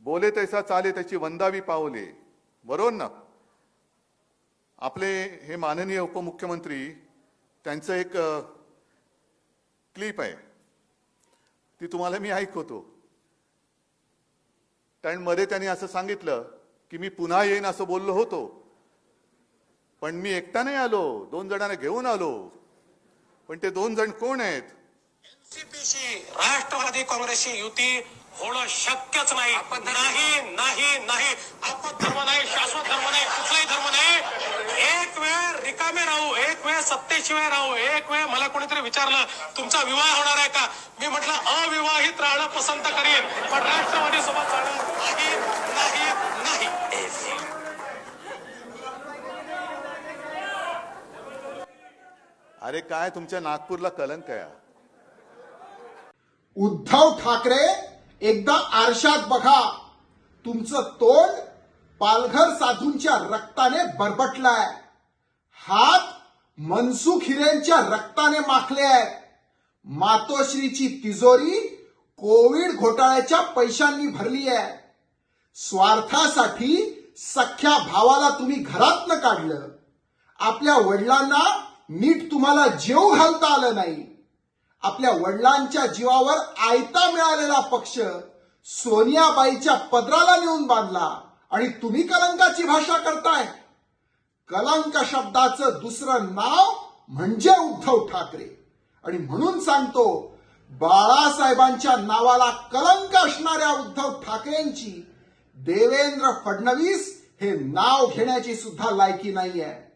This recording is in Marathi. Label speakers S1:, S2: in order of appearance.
S1: बोले तैसा चाले त्याची वंदावी पावले. बरोबर ना? आपले हे माननीय उपमुख्यमंत्री त्यांचं एक क्लिप आहे. ती तुम्हाला मी ऐकवतो. कारण मध्ये त्यांनी असं सांगितलं की मी पुन्हा येईन असं बोललो होतो. पण मी एकटा नाही आलो. दोन जणांना घेऊन आलो. पण ते दोन जण कोण आहेत?
S2: एनसीपीशी राष्ट्रवादी काँग्रेसची युती होणं शक्यच नाही. नाही नाही नाही. आपत धर्म नाही शाश्वत धर्म नाही कुठलाही धर्म नाही. एक वेळ रिकामे राहू एक वेळ सत्तेशिवाय राहू एक वेळ मला कोणीतरी विचारलं तुमचा विवाह होणार आहे का? मी म्हटलं अविवाहित राहणं पसंत करीन. पण राष्ट्रवादी सोबत जाणं नाही नाही नाही.
S1: अरे काय तुमच्या नागपूरला कलंक आहे.
S3: उद्धव ठाकरे एकदा आरशात बघा तुमचं तोंड पालघर साधूंच्या रक्ताने बरबटलाय. हात मनसुख हिरेंच्या रक्ताने माखले आहेत मातोश्रीची तिजोरी कोविड घोटाळ्याच्या पैशांनी भरली आहे स्वार्थासाठी सख्या भावाला तुम्ही घरातनं काढलं. आपल्या वडिलांना नीट तुम्हाला जेव घालता आलं नाही. आपल्या वडिलांच्या जीवावर आयता मिळालेला पक्ष सोनियाबाईच्या पदराला नेऊन बांधला. आणि तुम्ही कलंकाची भाषा करताय. कलंक शब्दाचं दुसरं नाव म्हणजे उद्धव ठाकरे. आणि म्हणून सांगतो बाळासाहेबांच्या नावाला कलंक असणाऱ्या उद्धव ठाकरेंची देवेंद्र फडणवीस हे नाव घेण्याची सुद्धा लायकी नाहीये.